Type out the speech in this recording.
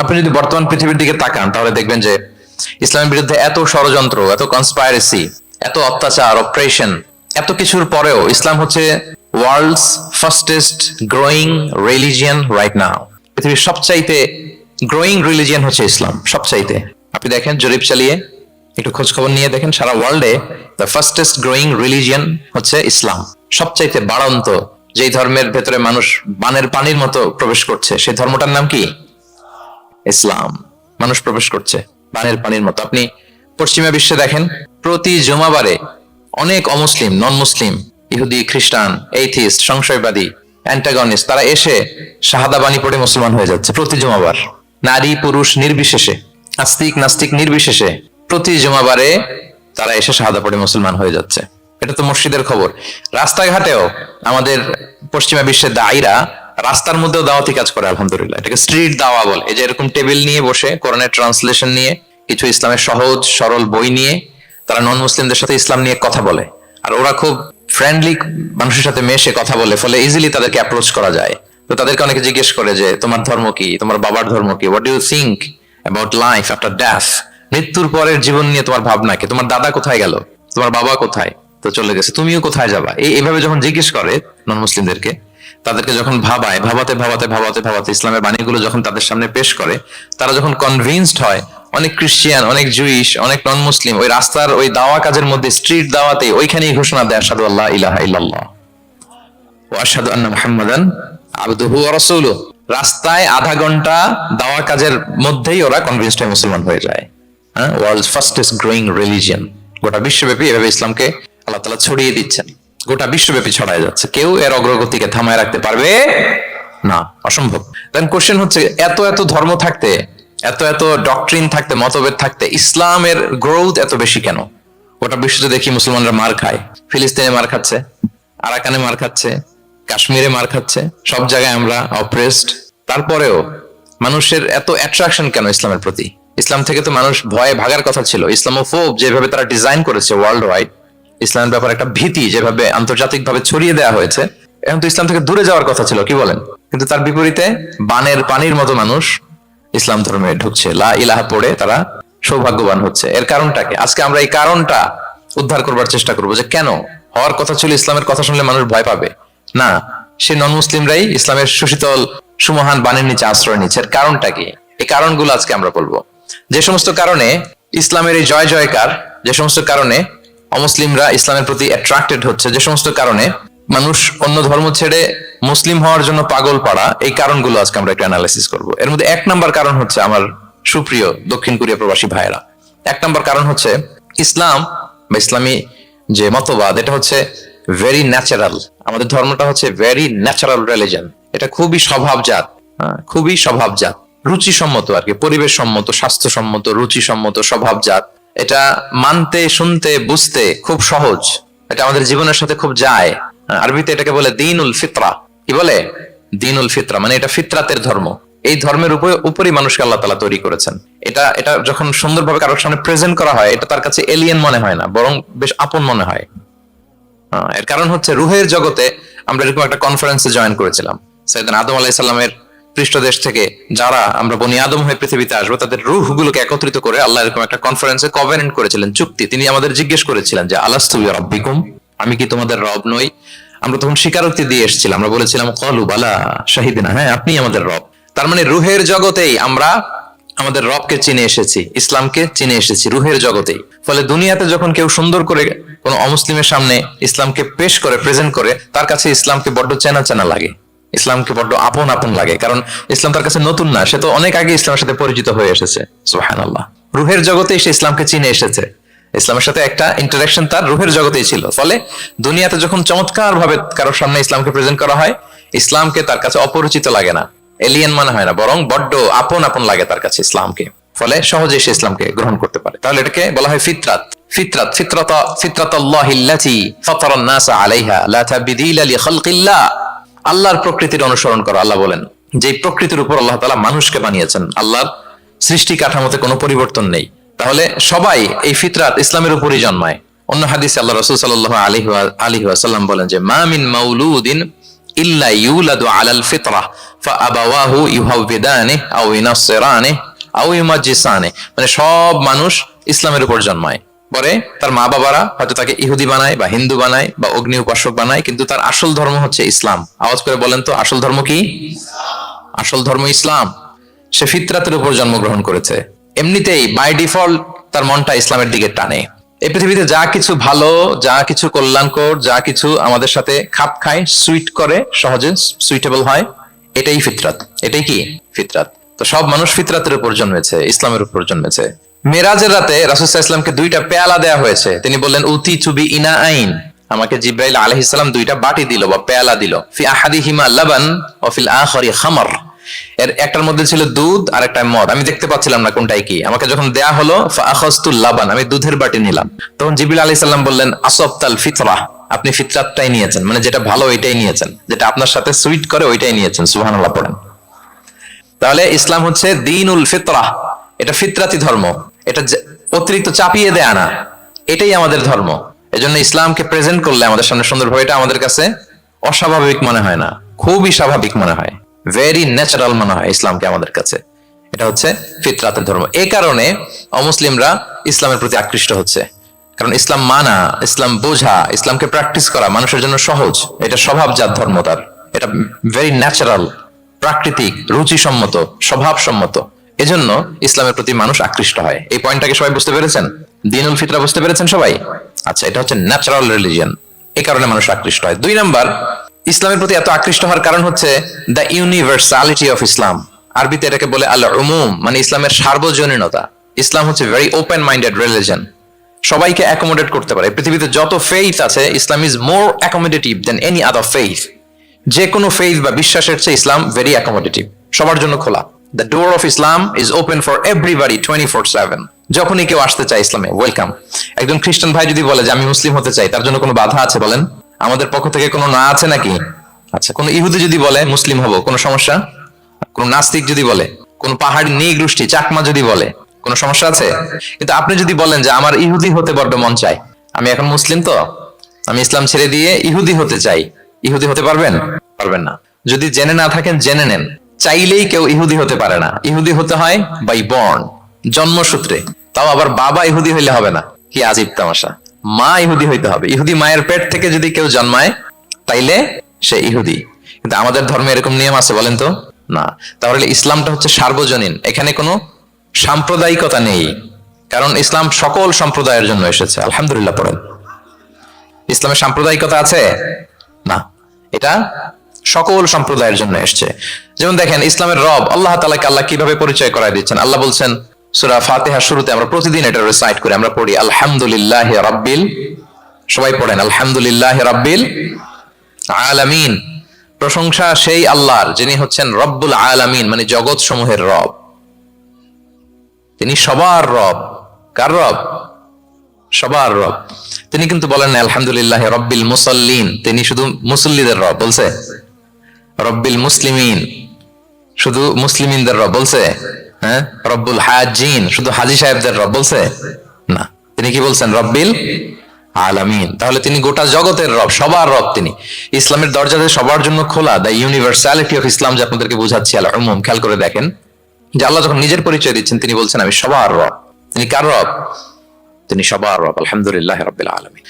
আপনি যদি বর্তমান পৃথিবীর দিকে তাকান, তাহলে দেখবেন যে ইসলামের বিরুদ্ধে এত ষড়যন্ত্র, এত কনস্পাইরেসি এত অত্যাচার অপারেশন এত কিছুর পরেও ইসলাম হচ্ছে world's fastest growing religion right now পৃথিবীর সবচাইতে গ্রোয়িং রিলিজিয়ান হচ্ছে ইসলাম, সবচাইতে। আপনি দেখেন জরিপ চালিয়ে, একটু খোঁজ খবর নিয়ে দেখেন, সারা ওয়ার্ল্ডে দ্য ফার্স্টেস্ট গ্রোয়িং রিলিজিয়ান হচ্ছে ইসলাম। সবচাইতে বাড়ন্ত যেই ধর্মের ভেতরে মানুষ বানের পানির মতো প্রবেশ করছে, সেই ধর্মটার নাম কি? ইসলাম। মানুষ প্রবেশ করছে, বানের পানির মতো। আপনি পশ্চিমা বিশ্বে দেখেন, প্রতি জমাবারে অনেক অমুসলিম নন মুসলিম ইহুদি, খ্রিস্টান এইথিস্ট সংশয়বাদী অ্যান্টাগনিস্ট তারা এসে শাহাদা বাণী পড়ে মুসলমান হয়ে যাচ্ছে প্রতি জমাবার। নারী, পুরুষ নির্বিশেষে, আস্তিক, নাস্তিক নির্বিশেষে প্রতি জমাবারে তারা এসে শাহাদা পড়ে মুসলমান হয়ে যাচ্ছে। এটা তো মসজিদের খবর। রাস্তাঘাটেও আমাদের পশ্চিমা বিশ্বের দায়ীরা রাস্তার মধ্যেও দাওয়াতি কাজ করে, আলহামদুলিল্লাহ। এটাকে স্ট্রিট দাওয়া বলে। এই যে এরকম টেবিল নিয়ে বসে, কোরআনের ট্রান্সলেশন নিয়ে, কিছু ইসলামের সহজ, সরল বই নিয়ে, তারা নন মুসলিমদের সাথে ইসলাম নিয়ে কথা বলে। আর ওরা খুব ফ্রেন্ডলি মানুষের সাথে মেশে কথা বলে, ফলে ইজিলি তাদেরকে অ্যাপ্রোচ করা যায়। তো তাদেরকে অনেকে জিজ্ঞেস করে যে, তোমার ধর্ম কি? তোমার বাবার ধর্ম কি? What you think about life after death মৃত্যুর পরের জীবন নিয়ে তোমার ভাবনা কি? তোমার দাদা কোথায় গেল? তোমার বাবা কোথায়? তো চলে গেছে, তুমিও কোথায় যাবা? এই এইভাবে যখন জিজ্ঞেস করে নন মুসলিমদেরকে তাদেরকে যখন ভাবায়, ভাবাতে ভাবাতে ভাবাতে ভাবাতে ইসলামের বাণীগুলো যখন তাদের সামনে পেশ করে, তারা যখন কনভিন্সড হয়, অনেক ক্রিশ্চিয়ান অনেক জুইশ অনেক নন মুসলিম ওই রাস্তার ওই দাওয়া কাজের মধ্যে স্ট্রিট দাওয়াতে ওইখানেই ঘোষণা দেয় আসাদু আল্লাহ ইলাহা ইল্লাল্লাহ ও আসাদু আন্না মুহাম্মাদান আবদুহু রাস্তায় আধা ঘণ্টা দাওয়া কাজের মধ্যেই ওরা কনভিন্সড হয়ে মুসলমান হয়ে যায়। হ্যাঁ ওয়ার্ল্ড ফার্স্টেস্ট গ্রোয়িং রিলিজিয়ন গোটা বিশ্বব্যাপী এভাবে ইসলামকে আল্লাহ তালা ছড়িয়ে দিচ্ছেন। গোটা বিশ্বব্যাপী ছড়ায় যাচ্ছে। কেউ এর অগ্রগতিকে থামায় রাখতে পারবে না। অসম্ভব। কোশ্চেন হচ্ছে, এত এত ধর্ম থাকতে, এত এত ডক্ট্রিন থাকতে, মতভেদ থাকতে, ইসলামের গ্রোথ এত বেশি কেন? গোটা বিশ্বতে দেখি মুসলমানরা মার খায়। ফিলিস্তিনে মার খাচ্ছে, আরাকানে মার খাচ্ছে, কাশ্মীরে মার খাচ্ছে, সব জায়গায় আমরা অপ্রেসড তারপরেও মানুষের এত অ্যাট্রাকশন কেন ইসলামের প্রতি? ইসলাম থেকে তো মানুষ ভয়ে ভাগার কথা ছিল। ইসলামোফোব যেভাবে তারা ডিজাইন করেছে ওয়ার্ল্ড ওয়াইড ইসলামের ব্যাপারে একটা ভীতি যেভাবে আন্তর্জাতিক ভাবে ছড়িয়ে দেওয়া হয়েছে, এখন তো ইসলাম থেকে দূরে যাওয়ার কথা ছিল, কি বলেন? কিন্তু তার বিপরীতে বানের পানির মতো মানুষ ইসলাম ধর্মে ঢুকছে। লা ইলাহা পড়ে তারা সৌভাগ্যবান হচ্ছে। এর কারণটা কি? আজকে আমরা এই কারণটা উদ্ধার করবার চেষ্টা করব যে কেন? হওয়ার কথা ছিল ইসলামের কথা শুনলে মানুষ ভয় পাবে। না, সে নন মুসলিমরাই ইসলামের সুশীতল, সুমহান বাণীর নিচে আশ্রয় নিচ্ছে। এর কারণটা কি? এই কারণগুলো আজকে আমরা বলব। যে সমস্ত কারণে ইসলামের এই জয় জয়কার যে সমস্ত কারণে অমুসলিমরা ইসলামের প্রতি অ্যাট্রাক্টেড হচ্ছে যে সমস্ত কারণে মানুষ অন্য ধর্ম ছেড়ে মুসলিম হওয়ার জন্য পাগল পাড়া এই কারণগুলো আজকে আমরা একটু অ্যানালাইসিস করব। এর মধ্যে এক নাম্বার কারণ হচ্ছে আমার সুপ্রিয় দক্ষিণ কোরিয়া প্রবাসী ভাইয়েরা। এক নাম্বার কারণ হচ্ছে ইসলাম বা ইসলামী যে মতবাদ এটা হচ্ছে ভেরি ন্যাচারাল আমাদের ধর্মটা হচ্ছে ভেরি ন্যাচারাল রিলিজন এটা খুবই স্বভাবজাত হ্যাঁ, খুবই স্বভাবজাত। রুচিসম্মত আর কি পরিবেশ সম্মত স্বাস্থ্যসম্মত রুচিসম্মত স্বভাবজাত। এটা মানতে শুনতে বুঝতে খুব সহজ। এটা আমাদের জীবনের সাথে খুব যায়। আরবিতে এটাকে বলে দিনুল ফিতরা। কি বলে? দিনুল ফিতরা মানে এটা ফিতরাতের ধর্ম। এই ধর্মের উপরে উপরই মানুষকে আল্লাহ তালা তৈরি করেছেন। এটা এটা যখন সুন্দরভাবে কারোর সামনে প্রেজেন্ট করা হয় এটা তার কাছে এলিয়েন মনে হয় না বরং বেশ আপন মনে হয়। আহ, এর কারণ হচ্ছে রুহের জগতে আমরা এরকম একটা কনফারেন্সে জয়েন করেছিলাম। সৈয়দান আদম আলাইসাল্লামের পৃষ্ঠদেশ থেকে যারা আমরা বনি আদম হয়ে পৃথিবীতে আসব, তাদের রুহগুলোকে একত্রিত করে আল্লাহ এরকম একটা কনফারেন্সে কভারেন্ট করেছিলেন। চুক্তি। তিনি আমাদের জিজ্ঞেস করেছিলেন যে, আলাস্তু রব্বিকুম আমি কি তোমাদের রব নই? আমরা তখন স্বীকারোক্তি দিয়ে এসেছিলাম। আমরা বলেছিলাম, কলু বালা শাহিদিনা। হ্যাঁ আপনি আমাদের রব। তার মানে রুহের জগতেই আমরা আমাদের রবকে চিনে এসেছি, ইসলামকে চিনে এসেছি, রুহের জগতেই। ফলে দুনিয়াতে যখন কেউ সুন্দর করে কোনো অমুসলিমের সামনে ইসলামকে পেশ করে প্রেজেন্ট করে, তার কাছে ইসলামকে বড্ড চেনা চেনা লাগে। ইসলামকে বড্ড আপন আপন লাগে, কারণ ইসলাম তার কাছে নতুন না, সে তো অনেক আগে ইসলামের সাথে পরিচিত হয়ে এসেছে। সুহান আল্লাহ রুহের জগতেই সে ইসলামকে চিনে এসেছে। ইসলামের সাথে একটা ইন্টারাকশন তার রুহের জগতেই ছিল। ফলে দুনিয়াতে যখন চমৎকার ভাবে কারোর সামনে ইসলামকে প্রেজেন্ট করা হয়, ইসলামকে তার কাছে অপরিচিত লাগে না। এলিয়েন মনে হয় না, বরং বড্ড আপন আপন লাগে তার কাছে ইসলামকে। ফলে সহজে সে ইসলামকে গ্রহণ করতে পারে। তাহলে এটাকে বলা হয় ফিতরাত। ফিতরাত ফিতরাত ফিতরাত আল্লাহিল্লাতি ফাতারান নাস আলাইহা, লা তাবদিলা লিখালকিল্লাহ আল্লাহর প্রকৃতির অনুসরণ করো, আল্লাহ বলেন যে প্রকৃতির উপর আল্লাহ তালা মানুষকে বানিয়েছেন, আল্লাহর সৃষ্টি কাঠামোতে কোনো পরিবর্তন নেই। তাহলে সবাই এই ফিতরাত ইসলামের উপরই জন্মায়। অন্য হাদিসে আল্লাহ রসুল সাল্লাহ আলী আলী বলেন যে মামিন মাউলুদিন মানে সব মানুষ ইসলামের উপর জন্মায়। পরে তার মা বাবারা হয়তো তাকে ইহুদি বানায় বা হিন্দু বানায় বা অগ্নি উপাসক বানায়, কিন্তু তার আসল ধর্ম হচ্ছে ইসলাম। আওয়াজ করে বলেন তো, আসল ধর্ম কি? আসল ধর্ম ইসলাম। সে ফিতরাতের উপর জন্মগ্রহণ করেছে। এমনিতেই বাই ডিফল্ট তার মনটা ইসলামের দিকে টানে। এই পৃথিবীতে যা কিছু ভালো, যা কিছু কল্যাণকর, যা কিছু আমাদের সাথে খাপ খায় সুইট করে, সহজে সুইটেবল হয়, এটাই ফিতরাত। এটাই কি? ফিতরাত। তো সব মানুষ ফিতরাতের উপর জন্মেছে, ইসলামের উপর জন্মেছে। মেরাজের রাতে ইসলামকে দুইটা পেয়ালা দেয়া হয়েছে। তিনি বললেন, উতি চুবি ইনা আইন। আমাকে জিব্রাইল আলহিসাম দুইটা বাটি দিল বা পেয়ালা দিল। ফি আহাদি হিমা লাবান ও ফিল আখরি খামার। এর একটার মধ্যে ছিল দুধ আর একটা মদ। আমি দেখতে পাচ্ছিলাম না কোনটাই কি। আমাকে যখন দেয়া হলো লাবান, আমি দুধের বাটি নিলাম। তখন জিবিল আলি সাল্লাম বললেন আসফতাল ফিতরা। আপনি ফিতরাতটাই নিয়েছেন। মানে যেটা ভালো ওইটাই নিয়েছেন। যেটা আপনার সাথে সুইট করে ওইটাই নিয়েছেন। সুবহানাল্লাহ, পড়েন। তাহলে ইসলাম হচ্ছে দিন উল ফিতরা। এটা ফিতরাতি ধর্ম। এটা অতিরিক্ত চাপিয়ে দেয়া না। এটাই আমাদের ধর্ম। এজন্য ইসলামকে প্রেজেন্ট করলে আমাদের সামনে সুন্দরভাবে, এটা আমাদের কাছে অস্বাভাবিক মনে হয় না। খুবই স্বাভাবিক মনে হয়। ভেরি ন্যাচারাল মনে হয় ইসলামকে আমাদের কাছে। এটা হচ্ছে ফিতরাতের ধর্ম। এই কারণে অমুসলিমরা ইসলামের প্রতি আকৃষ্ট হচ্ছে। কারণ ইসলাম মানা, ইসলাম বোঝা, ইসলামকে প্র্যাকটিস করা মানুষের জন্য সহজ। এটা স্বভাবজাত ধর্ম তার। এটা ভেরি ন্যাচারাল প্রাকৃতিক, রুচিসম্মত, স্বভাবসম্মত। এজন্য ইসলামের প্রতি মানুষ আকৃষ্ট হয়। এই পয়েন্টটাকে সবাই বুঝতে পেরেছেন? দিনুল ফিতরা বুঝতে পেরেছেন সবাই? আচ্ছা এটা হচ্ছে ন্যাচারাল রিলিজিয়ন এই কারণে মানুষ আকৃষ্ট হয়। দুই নাম্বার, ইসলামের প্রতি এত আকৃষ্ট হওয়ার কারণ হচ্ছে দ্য ইউনিভার্সালিটি অফ ইসলাম আরবিতে এটাকে বলে আল উমুম মানে ইসলামের সার্বজনীনতা। ইসলাম হচ্ছে ভেরি ওপেন মাইন্ডেড রিলিজন সবাইকে অ্যাকোমোডেট করতে পারে। পৃথিবীতে যত ফেইথ আছে, Islam is more accommodative than any other faith যে কোনো ফেইথ বা বিশ্বাসের চেয়ে ইসলাম ভেরি অ্যাকোমোডেটিভ সবার জন্য খোলা। The door of Islam is open for everybody twenty four seven যখনই কেউ আসতে চায় ইসলামে ওয়েলকাম একজন খ্রিস্টান ভাই যদি বলে যে, আমি মুসলিম হতে চাই তার জন্য কোনো বাধা আছে বলেন? আমাদের পক্ষ থেকে কোনো না আছে নাকি? আচ্ছা কোনো ইহুদি যদি বলে, মুসলিম হব কোনো সমস্যা? কোন নাস্তিক যদি বলে, কোন পাহাড়ি নিগৃষ্টি চাকমা যদি বলে, কোনো সমস্যা আছে? কিন্তু আপনি যদি বলেন যে, আমার ইহুদি হতে বড্ড মন চায় আমি এখন মুসলিম তো, আমি ইসলাম ছেড়ে দিয়ে ইহুদি হতে চাই ইহুদি হতে পারবেন? পারবেন না। যদি জেনে না থাকেন, জেনে নেন। চাইলেই কেউ ইহুদি হতে পারে না। ইহুদি হতে হয় বাই বর্ন জন্মসূত্রে। তাও আবার বাবা ইহুদি হইলে হবে না, কি আজীব তামাশা। মা ইহুদি হইতে হবে। ইহুদি মায়ের পেট থেকে যদি কেউ জন্মায়, তাইলে সে ইহুদি। কিন্তু আমাদের ধর্মে এরকম নিয়ম আছে, বলেন তো? না। তাহলে ইসলামটা হচ্ছে সার্বজনীন। এখানে কোনো সাম্প্রদায়িকতা নেই। কারণ ইসলাম সকল সম্প্রদায়ের জন্য এসেছে। আলহামদুলিল্লাহ, পড়েন। ইসলামের সাম্প্রদায়িকতা আছে? না। এটা সকল সম্প্রদায়ের জন্য এসছে। যেমন দেখেন, ইসলামের রব আল্লাহ তালাকে আল্লাহ কীভাবে পরিচয় করায় দিচ্ছেন? আল্লাহ বলছেন, সুরা ফাতেহা শুরুতে আমরা প্রতিদিন এটা রিসাইট করি, আমরা পড়ি, আলহামদুলিল্লাহ রাব্বিল সবাই পড়েন, আলহামদুলিল্লাহ রাব্বিল আলামিন। প্রশংসা সেই আল্লাহর, যিনি হচ্ছেন রব্বুল আলামিন মানে জগৎ সমূহের রব। তিনি সবার রব। কার রব? সবার রব। তিনি কিন্তু বলেন, আলহামদুলিল্লাহ রব্বিল মুসল্লিন। তিনি শুধু মুসল্লিদের রব, বলছে? রব্বিল মুসলিমিন। শুধু মুসলিমিনদের রব বলছে? হ্যাঁ? রব্বুল হাজিন শুধু হাজি সাহেবদের রব বলছে? না। তিনি কি বলছেন? রব্বিল আলামিন। তাহলে তিনি গোটা জগতের রব, সবার রব তিনি। ইসলামের দরজাতে সবার জন্য খোলা। দ্য ইউনিভার্সালিটি অফ ইসলাম যে আপনাদেরকে বুঝাচ্ছি আল্লাহ খেয়াল করে দেখেন। যে আল্লাহ যখন নিজের পরিচয় দিচ্ছেন, তিনি বলছেন, আমি সবার রব। তিনি কার রব? তিনি সবার রব। আলহামদুলিল্লাহ রবিল আলমী